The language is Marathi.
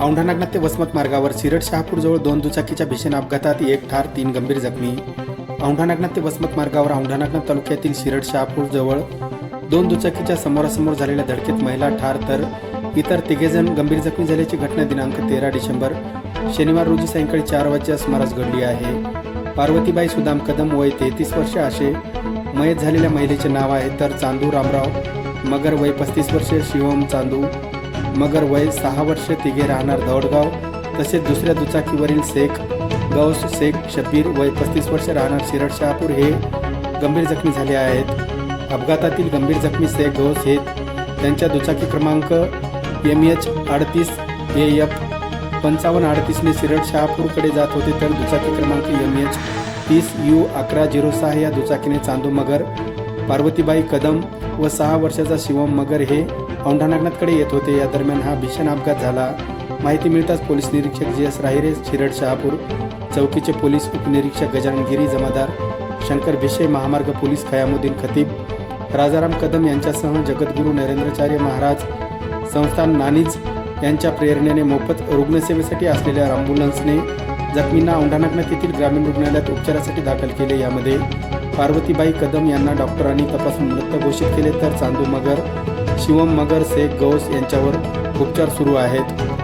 औंढा नागनाथ ते वसमत मार्गावर सिरड शहापूरजवळ दोन दुचाकीच्या भीषण अपघातात एक ठार तीन गंभीर जखमी. औंढा नागनाथ ते वसमत मार्गावर औंढा नागनाथ तालुक्यातील शिरड शहापूर जवळ दोन दुचाकीच्या समोरासमोर झालेल्या धडकेत महिला ठार तर इतर तिघेजण गंभीर जखमी झाल्याची घटना दिनांक तेरा डिसेंबर शनिवार रोजी सायंकाळी चार वाजच्या सुमारास घडली आहे. पार्वतीबाई सुदाम कदम वय तेहतीस वर्ष असे मयत झालेल्या महिलेचे नाव आहे तर चांदू रामराव मगर वय पस्तीस वर्ष शिवम चांदू मगर वय सहा वर्ष तिघे राहणार दौडगाव तसेच दुसऱ्या दुचाकीवरील शेख गौस शेख शब्बीर वय पस्तीस वर्ष राहणार शिरड शहापूर हे गंभीर जखमी झाले आहेत. अपघातातील गंभीर जखमी शेख गौस हे त्यांच्या दुचाकी क्रमांक एम एच अडतीस ए एफ पंचावन्न अडतीसने शिरड शहापूरकडे जात होते तर दुचाकी क्रमांक एम एच तीस यू अकरा झिरो सहा या दुचाकीने चांदू मगर पार्वतीबाई कदम व सहा वर्षाचा शिवम मगर हे औंढा नागनाथकडे येत होते. या दरम्यान हा भीषण अपघात झाला. माहिती मिळताच पोलीस निरीक्षक जी एस राहिरे शिरड शहापूर चौकीचे पोलीस उपनिरीक्षक गजानन गिरी जमादार शंकर भिशे महामार्ग पोलीस खयामुद्दीन खतीब राजाराम कदम यांच्यासह जगद्गुरू नरेंद्राचार्य महाराज संस्थान नानीज यांच्या प्रेरणेने मोफत रुग्णसेवेसाठी असलेल्या अँब्युलन्सने जखमींना औंढानागनाथ येथील ग्रामीण रुग्णालयात उपचारासाठी दाखल केले. यामध्ये पार्वतीबाई कदम यांना डॉक्टरांनी तपासून मृत घोषित केले तर चांदू मगर शिवम मगर शेख गौस यांच्यावर उपचार सुरू आहेत.